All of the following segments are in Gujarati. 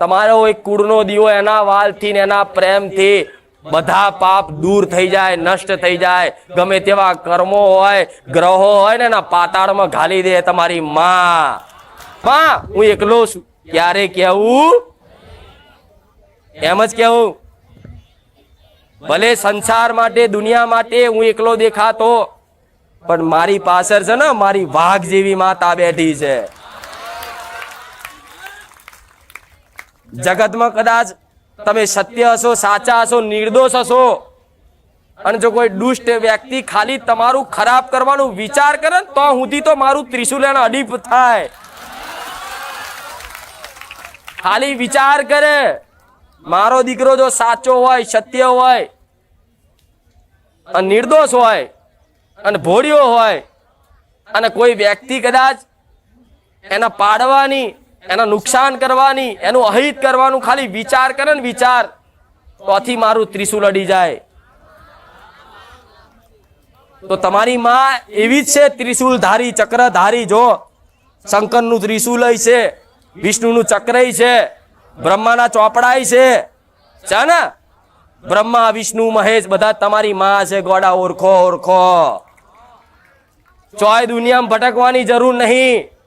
તમારો એક કુળનો દીવો એના વાલથી ને એના પ્રેમથી બધા પાપ દૂર થઈ જાય, નષ્ટ થઈ જાય. ગમે તેવા કર્મો હોય, ગ્રહો હોય ને એના પાતાળમાં ઘાલી દે તમારી માં. માં, હું એકલો છું. ક્યારે કેવું એમ જ કેવું ભલે સંસાર માટે, દુનિયા માટે હું એકલો દેખાતો, પણ મારી પાછળ છે ને, મારી વાઘ જેવી માતા બેઠી છે. જગતમાં કદાચ તમે સત્ય હશો, સાચા હશો, નિર્દોષ હશો. અને જો કોઈ દુષ્ટ વ્યક્તિ ખાલી તમારું ખરાબ કરવાનું વિચાર કરે તો સુધી તો મારું ત્રિશુલ એને અડીપ થાય. ખાલી વિચાર કરે. મારો દીકરો જો સાચો હોય, સત્ય હોય, અને નિર્દોષ હોય, અને ભોળિયો હોય, અને કોઈ વ્યક્તિ કદાચ એના પાડવાની એના નુકસાન કરવાની, એનું અહિત કરવાનું ખાલી વિચાર કરે ને વિચાર તોથી મારું ત્રિશુલ અડી જાય. તો તમારી માં એવી જ છે ત્રિશુલ ધારી ચક્ર ધારી જો શંકરનું ત્રિશુલ છે, વિષ્ણુનું ચક્રય છે, બ્રહ્માના ચોપડાય છે છે ને? બ્રહ્મા, વિષ્ણુ, મહેશ બધા તમારી માં છે, ગોડા ઓળખો ઓળખો ચોય દુનિયામાં ભટકવાની જરૂર નહીં.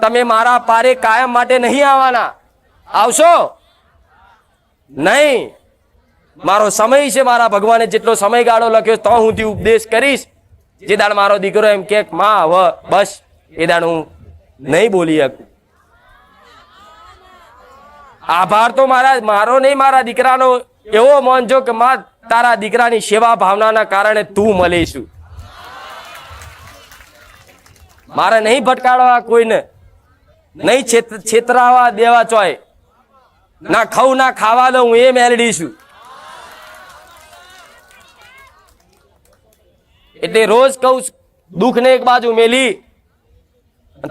તમે મારા પારે કાયમ માટે નહીં આવવાના. આવશો? નહીં. મારો સમય છે મારા ભગવાને જેટલો સમયગાળો લખ્યો તો હું થી ઉપદેશ કરીશ. જે દાડ મારો દીકરો એમ કે, માં, હવે બસ. એ દાડ હું નહીં બોલી શકું. આભાર તો મારા, મારો નહીં, મારા દીકરાનો. એવો માનજો કે, માં, તારા દીકરાની સેવા ભાવનાના કારણે તું મળીશું મારે નહીં ભટકાડવા કોઈને. નહીં છેત- છેતરાવા દેવા ચોય. ના, ખાઉં, ના, ખાવા દઉં, હું એ મેલડી છું. એટલે રોજ કહું દુઃખને એક બાજુ મેલી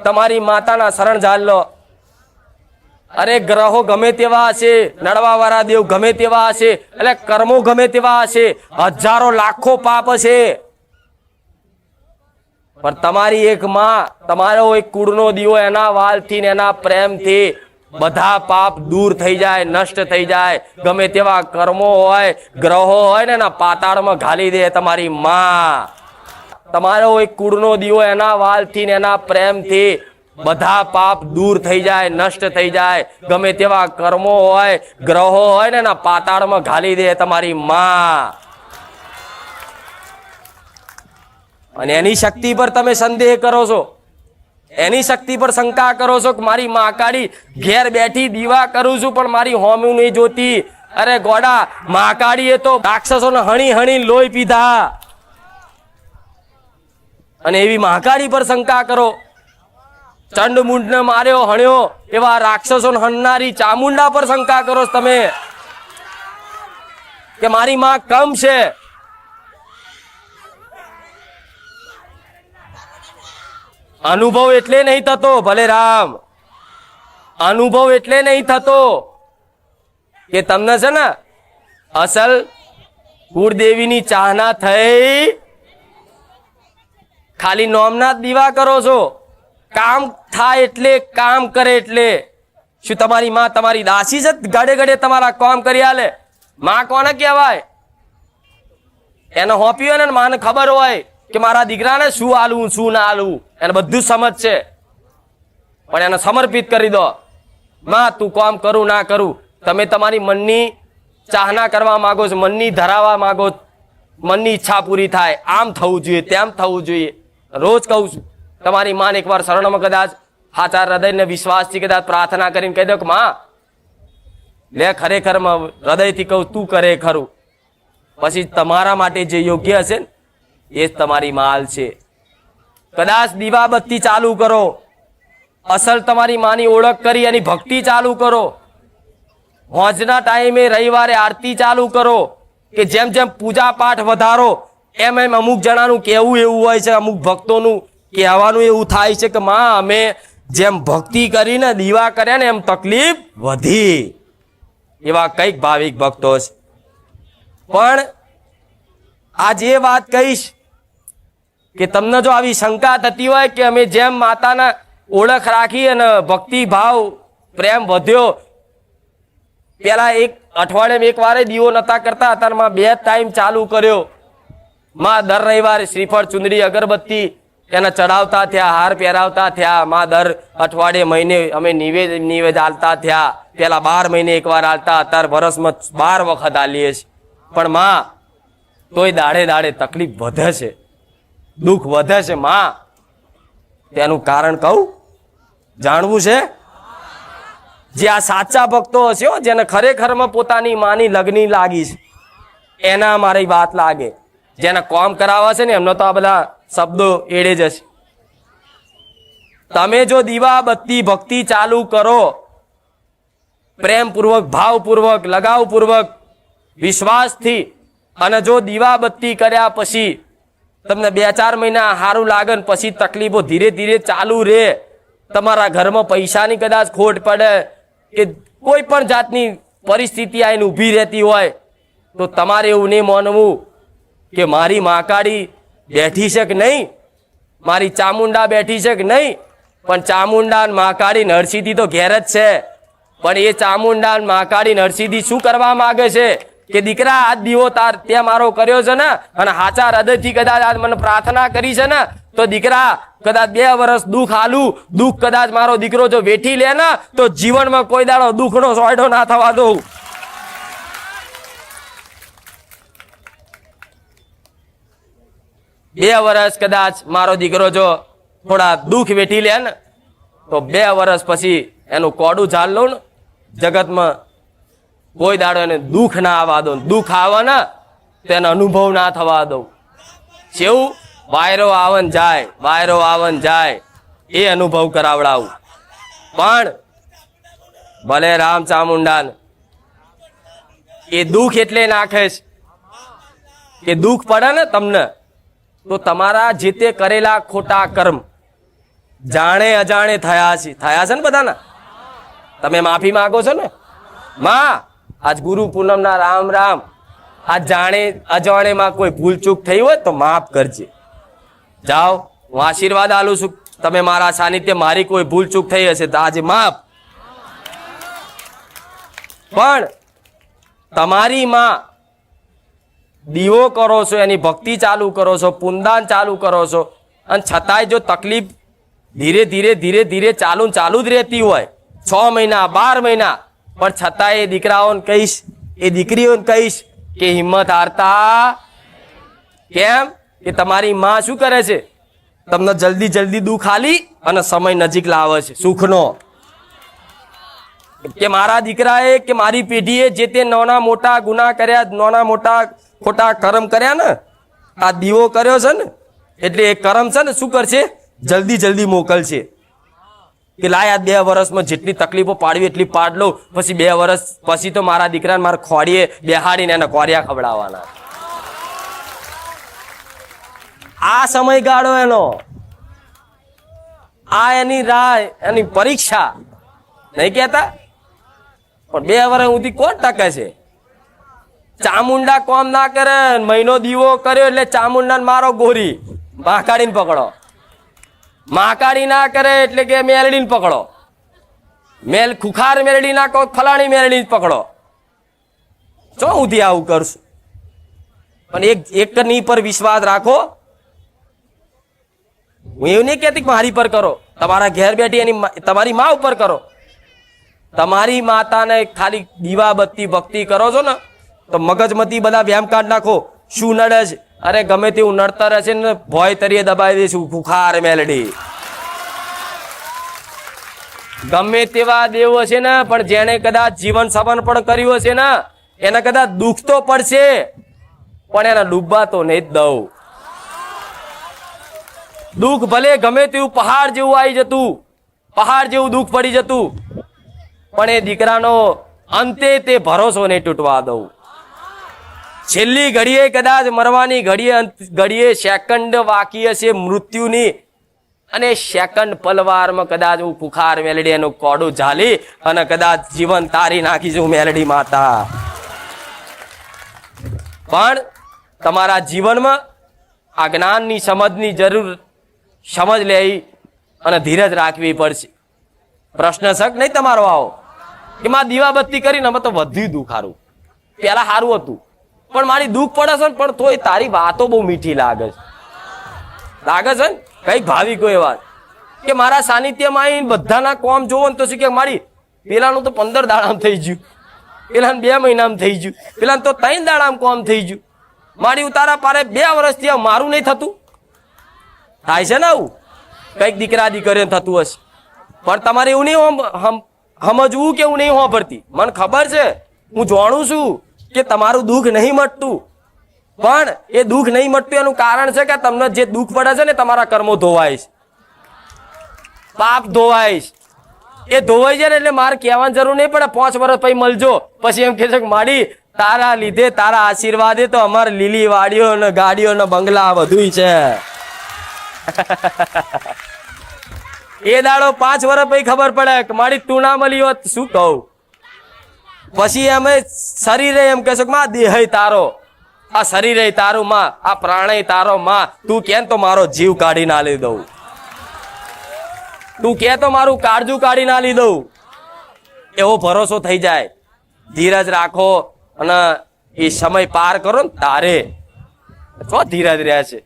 તમારી માતાના શરણ ઝાલ લો. અરે ગ્રહો ગમે તેવા હશે નડવા વાળા દેવ ગમે તેવા હશે, એટલે કર્મો ગમે તેવા હશે, હજારો લાખો પાપ હશે. પણ તમારી એક માં, તમારો એક કુળનો દીવો એના વાલથી ને એના પ્રેમથી બધા પાપ દૂર થઈ જાય, નષ્ટ થઈ જાય. ગમે તેવા કર્મો હોય, ગ્રહો હોય ને એના પાતાળમાં ઘાલી દે તમારી માં. તમારો એક કુળનો દીવો એના વાલથી ને એના પ્રેમથી બધા પાપ દૂર થઈ જાય, નષ્ટ થઈ જાય. ગમે તેવા કર્મો હોય, ગ્રહો હોય ને એના પાતાળમાં ઘાલી દે તમારી માં. અને એની શક્તિ પર તમે સંદેહ કરો છો. એની શક્તિ પર શંકા કરો છો કે મારી મહાકાળી ઘેર બેઠી દીવા કરું છું, પણ મારી હોમ્યું નહીં જોતી. અરે ગોડા મહાકાળીએ તો રાક્ષસોને હણી હણી લોહી પીધા. અને એવી મહાકાળી પર શંકા કરો. ચંડમુંડને માર્યો, હણ્યો, એવા રાક્ષસોને હણનારી ચામુંડા પર શંકા કરો તમે. કે મારી માં કમ છે. અનુભવ એટલે નહીં થતો, ભલે રામ. અનુભવ એટલે નહીં થતો કે તમને છે ને અસલ કુળદેવીની ચાહના થઈ. ખાલી નોમના જ દીવા કરો છો. કામ થાય એટલે કામ કરે એટલે. શું તમારી માં તમારી દાસી છે? ઘડે ઘડે તમારા કામ કરી આલે. માં કોને કહેવાય? એને હોપી હોય ને, માને ખબર હોય કે મારા દીકરાને શું આલું શું ના આલવું એને બધું સમજ છે. પણ એને સમર્પિત કરી દો. માં, તું કામ કરું ના કરું, તમે તમારી મનની ચાહના કરવા માંગો છો, મનની ધરાવવા માંગો મનની ઈચ્છા પૂરી થાય. આમ થવું જોઈએ, તેમ થવું જોઈએ. રોજ કહું છું, તમારી માન એકવાર શરણમાં કદાચ હાચાર હૃદયને વિશ્વાસથી કદાચ પ્રાર્થના કરીને કહી દો કે, માં, લે ખરેખર હૃદયથી કહું, તું કરે ખરું. પછી તમારા માટે જે યોગ્ય હશે ને, એ જ તમારી માલ છે. કદાચ દીવાબત્તી ચાલુ કરો. અસલ તમારી માની ઓળખ કરી એની ભક્તિ ચાલુ કરો. હોજના ટાઈમે રવિવારે આરતી ચાલુ કરો કે જેમ જેમ પૂજા પાઠ વધારો, એમ એમ અમુક જણાનું કહેવું એવું હોય છે, અમુક ભક્તોનું કહેવાનું એવું થાય છે કે, માં, અમે જેમ ભક્તિ કરીને દીવા કર્યા ને એમ તકલીફ વધી. એવા કંઈક ભાવિક ભક્તો છે. પણ આજ એ વાત કહીશ કે તમને જો આવી શંકા થતી હોય કે અમે જેમ માતાના ઓળખ રાખી અને ભક્તિ ભાવ પ્રેમ વધ્યો, પેલા એક અઠવાડિયામાં એક વારે દીવો નતા કરતા, અત્યારમાં બે ટાઈમ ચાલુ કર્યો. માં દર રવિવારે શ્રીફળ ચુંદડી, અગરબત્તી એને ચડાવતા થયા, હાર પહેરાવતા થયા. માં દર અઠવાડિયે મહિને અમે નિવેદ નિવેદ આલતા થયા. પેલા બાર મહિને એકવાર આલતા, અત્યારે વરસમાં બાર વખત આલીએ છીએ. પણ માં, તોય દાડે દાડે તકલીફ વધે છે. દુઃખ વધે છે, માં. તેનું કારણ કહું? જાણવું છે? જે આ સાચા ભક્તો હશે જેને ખરેખરમાં પોતાની માની લગ્ની લાગી છે, એના મારી વાત લાગે. જેને કોમ કરાવવા છે ને, એમનો તો આ બધા શબ્દો એડે જ હશે. તમે જો દીવા બત્તી ભક્તિ ચાલુ કરો, પ્રેમપૂર્વક, ભાવપૂર્વક, લગાવપૂર્વક, વિશ્વાસથી, અને જો દીવા બત્તી કર્યા પછી તમને બે ચાર મહિના સારું લાગે ને પછી તકલીફો ધીરે ધીરે ચાલુ રહે તમારા ઘરમાં પૈસાની કદાચ ખોટ પડે કે કોઈ પણ જાતની પરિસ્થિતિ આવીને ઊભી રહેતી હોય, તો તમારે એવું નહીં માનવું કે મારી મહાકાળી બેઠી છે કે નહીં? મારી ચામુંડા બેઠી છે કે નહીં? પણ ચામુંડા અને મહાકાળી નરસિંહથી તો ઘેર જ છે. પણ એ ચામુંડા અને મહાકાળી નરસિંહથી શું કરવા માગે છે? કે દીકરા આ દીવો તાર તે મારો કર્યો છે ને, અને હાચા હૃદયથી કદાચ આજ મને પ્રાર્થના કરી છે ને, તો દીકરા, કદાચ બે વર્ષ દુઃખ હાલું દુઃખ કદાચ મારો દીકરો જો વેઠી લે ને, તો જીવનમાં કોઈ દાડો દુઃખનો સોયડો ના થવા દઉં. બે વર્ષ કદાચ મારો દીકરો જો થોડા દુઃખ વેઠી લે ને, તો બે વર્ષ પછી એનું કોડું ચાલ લઉં ને, જગતમાં કોઈ દાડો એને દુઃખ ના આવવા દઉં દુઃખ આવે ને તેનો અનુભવ ના થવા દઉં જેવું વાયરો આવન જાય, વાયરો આવન જાય, એ અનુભવ કરાવડાવું. પણ ભલે રામ ચામુંડાન એ દુઃખ એટલે નાખે છે. કે દુઃખ પડે ને તમને, તો તમારા જે તે કરેલા ખોટા કર્મ જાણે અજાણે થયા છે. થયા છે ને બધાના? તમે માફી માંગો છો ને? માં આજ ગુરુ પૂનમના રામ રામ. આ જાણે, અજાણેમાં કોઈ ભૂલ ચૂક થઈ હોય તો માફ કરજે. જાઓ, હું આશીર્વાદ આલું છું. તમે મારા સાનિધ્ય, મારી કોઈ ભૂલ ચૂક થઈ હશે તો આજે માફ. પણ તમારી માં દીવો કરો છો, એની ભક્તિ ચાલુ કરો છો, પુનદાન ચાલુ કરો છો. અને છતાંય જો તકલીફ ધીરે ધીરે ધીરે ધીરે ચાલુ ચાલુ જ રહેતી હોય, છ મહિના, બાર મહિના પણ છતાંય એ દીકરાઓને કહીશ, એ દીકરીઓને કહીશ કે હિંમત હારતા કેમ? કે તમારી માં શું કરે છે? તમને જલ્દી જલ્દી દુઃખ આલી અને સમય નજીક લાવે છે, સુખનો. કે મારા દીકરાએ કે મારી પેઢીએ જે તે નાના મોટા ગુના કર્યા, નાના મોટા ખોટા કર્મ કર્યા ને, આ દીવો કર્યો છે ને, એટલે એ કર્મ છે ને શું કરશે? જલ્દી જલ્દી મોકલશે. કે લાય આ બે વર્ષમાં જેટલી તકલીફો પાડવી એટલી પાડ લઉં. પછી બે વર્ષ પછી તો મારા દીકરાને મારા ખોડીએ, બેહાડીને એને કોરિયા ખવડાવવાના. આ સમયગાળો એનો. આ એની રાય, એની પરીક્ષા. નહીં કહેતા? પણ બે વર્ષ સુધી કોણ ટકે છે? ચામુંડા કોમ ના કરે, મહિનો દીવો કર્યો એટલે ચામુંડા મારો ગોરી. મહાકાળીને પકડો. મહાકાળી ના કરે એટલે કે મેલડીને પકડો. મેલ ખુખાર મેલડી ના કહો ફલાણી મેલડી પકડો. ચો ઉધી આવું કરશું પણ એક એકની પર વિશ્વાસ રાખો. હું એવું નહીં કહેતી મારી પર કરો. તમારા ઘેર બેઠી એની તમારી મા ઉપર કરો. તમારી માતાને ખાલી દીવા બત્તી ભક્તિ કરો છો ને, તો મગજમતી બધા વ્યાયામ કાઢ નાખો. શું નડે છે? અરે ગમે તેવું નડતર હશે ને, ભોય તરીએ દબાવી દઈશું ખુખાર મેલડી. ગમે તેવા દેવ હશે ને, પણ જેને કદાચ જીવન સમર્પણ કર્યું હશે ને, એને કદાચ દુઃખ તો પડશે, પણ એના ડૂબવા તો નહીં દઉં. દુઃખ ભલે ગમે તેવું પહાડ જેવું આવી જતું, પહાડ જેવું દુઃખ પડી જતું, પણ એ દીકરાનો અંતે તે ભરોસો નહીં તૂટવા દઉં. છેલ્લી ઘડીએ કદાચ મરવાની ઘડીએ ઘડીએ સેકન્ડ વાકી હશે મૃત્યુની. અને સેકન્ડ પલવારમાં કદાચ હું પુખાર મેલડી એનું કોડું ઝાલી અને કદાચ જીવન તારી નાખીશું મેલડી માતા. પણ તમારા જીવનમાં આ જ્ઞાનની સમજની જરૂર સમજ લેવી અને ધીરજ રાખવી પડશે. પ્રશ્ન શક નહીં તમારો આવો? કે માં દીવાબત્તી કરીને અમે તો વધ્યું દુખારું. પહેલાં સારું હતું. પણ મારી દુઃખ પડે છે ને, પણ તોય તારી વાતો બહુ મીઠી લાગે છે. લાગે છે ને? કંઈક ભાવિકો વાત. કે મારા સાનિધ્યમાં આવીને બધાના કોમ જોવો ને તો શું કે મારી પેલાનું તો પંદર દાડામ થઈ ગયું. પેલાને બે મહિનામાં થઈ ગયું. પેલાને તો ત્રણ દાડામાં કોમ થઈ ગયું. મારી ઉતારા પારે બે વર્ષથી મારું નહીં થતું. થાય છે ને આવું? કંઈક દીકરા દીકરીને થતું હશે. પણ તમારે એવું નહીં સમજવું કે હું નહીં હોભરતી. મને ખબર છે. હું જાણું છું. કે તમારું દુઃખ નહીં મટતું. પણ એ દુઃખ નહીં મટતું એનું કારણ છે કે તમને જે દુઃખ પડે છે ને તમારા કર્મો ધોવાય છે. પાપ ધોવાય છે. એ ધોવાઈ જાય ને એટલે મારે કહેવાની જરૂર નહીં પડે. પાંચ વર્ષ પછી મળજો. પછી એમ કહે છે કે માડી, તારા લીધે તારા આશીર્વાદે તો અમારે લીલી વાડીઓ ને ગાડીઓ ને બંગલા બધું છે. એ દાડો પાંચ વર્ષ પછી ખબર પડે કે મારી તું ના મળી હોત શું કહું? પછી અમે શરીરે એમ કહેશો કે માં દેહ તારો. આ શરીરે તારું માં, આ પ્રાણય તારો માં. તું કેમ તો મારો જીવ કાઢી ના લઈ દઉં? તું કે તો મારું કાળજું કાઢી ના લઈ દઉં? એવો ભરોસો થઈ જાય. ધીરજ રાખો અને એ સમય પાર કરો ને તારે. છો ધીરજ રહ્યા છે.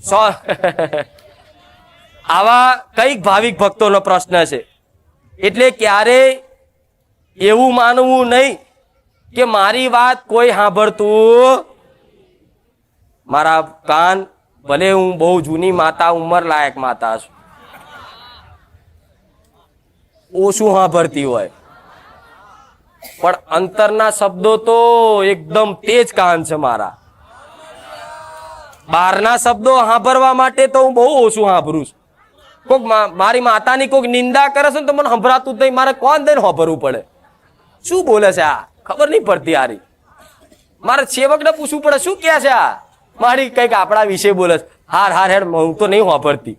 આવા કંઈક ભાવિક ભક્તોનો પ્રશ્ન છે. એટલે ક્યારે એવું માનવું નહીં કે મારી વાત કોઈ સાંભળતું. મારા કાન ભલે હું બહુ જૂની માતા ઉંમર લાયક માતા છું. ઓછું સાંભળતી હોય? પણ અંતરના શબ્દો તો એકદમ તેજ કાન છે મારા. બહારના શબ્દો સાંભળવા માટે તો હું બહુ ઓછું સાંભળું છું. કોક મારી માતાની કોઈક નિંદા કરે છે ને તો મને સંભળાતું નહીં. મારે કોણ દઈને સાંભળવું પડે? શું બોલે છે આ? ખબર નહીં પડતી આરી. મારે સેવકને પૂછવું પડે, શું કહે છે આ? મારી કંઈક આપણા વિશે બોલે છે. હાર હાર, હેડ, હું તો નહીં વાપરતી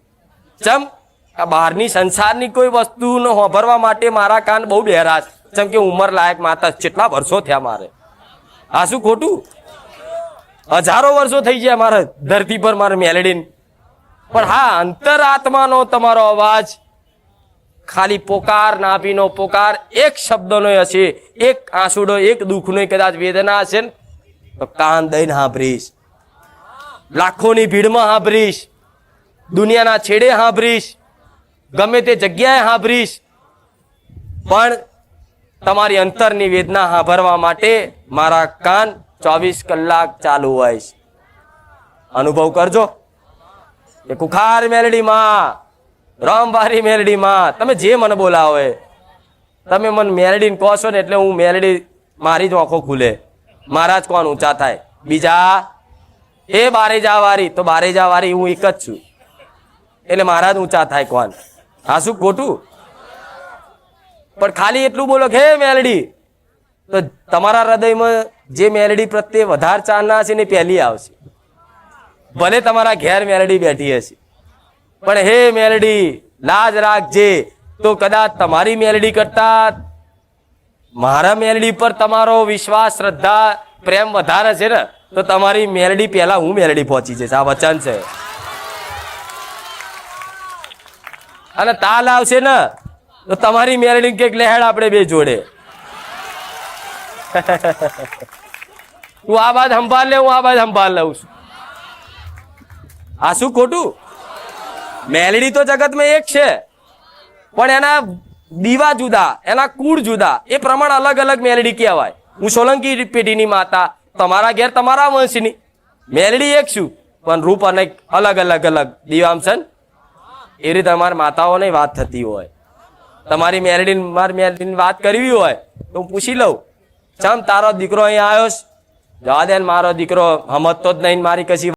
ચમ, આ બહારની સંસારની કોઈ વસ્તુનો સાંભળવા માટે મારા કાન બહુ બહેરા છે. ચમ કે ઉંમર લાયક માતા કેટલા વર્ષો થયા મારે. આ શું ખોટું? હજારો વર્ષો થઈ ગયા મારે ધરતી પર મારે મેલેડીન. પણ હા, અંતરાત્માનો તમારો અવાજ ખાલી પોકાર, નાભીનો પોકાર, એક શબ્દનો હશે. એક આંસુડો, એક દુઃખનો કદાચ વેદના હશે ને? તો કાન દઈને હાંભરીશ. લાખોની ભીડમાં હાંભરીશ. દુનિયાના છેડે હાંભરીશ. ગમે તે જગ્યાએ હાંભરીશ. પણ તમારી અંતરની વેદના સાંભળવા માટે મારા કાન ચોવીસ કલાક ચાલુ હોય છે. અનુભવ કરજો. એ કુખાર મેલડીમાં. રામબારી મેલડીમાં તમે જે મને બોલાવો એ તમે મને મેલડીને કહો છો ને એટલે હું મેલડી મારી જ આંખો ખુલે. મારા જ કોણ ઊંચા થાય? બીજા? એ બારે જા વારી તો બારે જા વારી હું એક જ છું. એટલે મારા જ ઊંચા થાય કોણ? હા, શું ખોટું? પણ ખાલી એટલું બોલો કે મેલડી તો તમારા હૃદયમાં જે મેલડી પ્રત્યે વધારે ચાલના હશે એ પહેલી આવશે. ભલે તમારા ઘેર મેલડી બેઠી હશે. પણ હે મેલડી, લાજ રાખજે. તો કદાચ તમારી મેલડી કરતા મારા મેલડી પર તમારો વિશ્વાસ, શ્રદ્ધા, પ્રેમ વધારે છે ને, તો તમારી મેલડી પહેલા હું મેલડી પહોંચી જઈશ. આ વચન છે. અને તાલ આવશે ને, તો તમારી મેલડી કંઈક લહેડ આપણે બે જોડે. તું આ બાદ સંભાળ લે હું આ બાદ સંભાળ લઉં છું. આ શું ખોટું? મેલડી તો જગતમાં એક છે. પણ એના દીવા જુદા, એના કુળ જુદા. એ પ્રમાણ અલગ અલગ મેલડી કહેવાય. હું સોલંકી પેઢીની માતા, તમારા ઘેર તમારા વંશની. મેલડી એક છું, પણ રૂપ અને અલગ અલગ અલગ. દીવામસન એ રીતે અમારી માતાઓની વાત થતી હોય. તમારી મેલડી મારી મેલડીની વાત કરવી હોય, તો હું પૂછી લઉં. ચમ તારો દીકરો અહીંયા આવ્યો જવા દે મારો દીકરો હમતો જ નહીં મારી કશી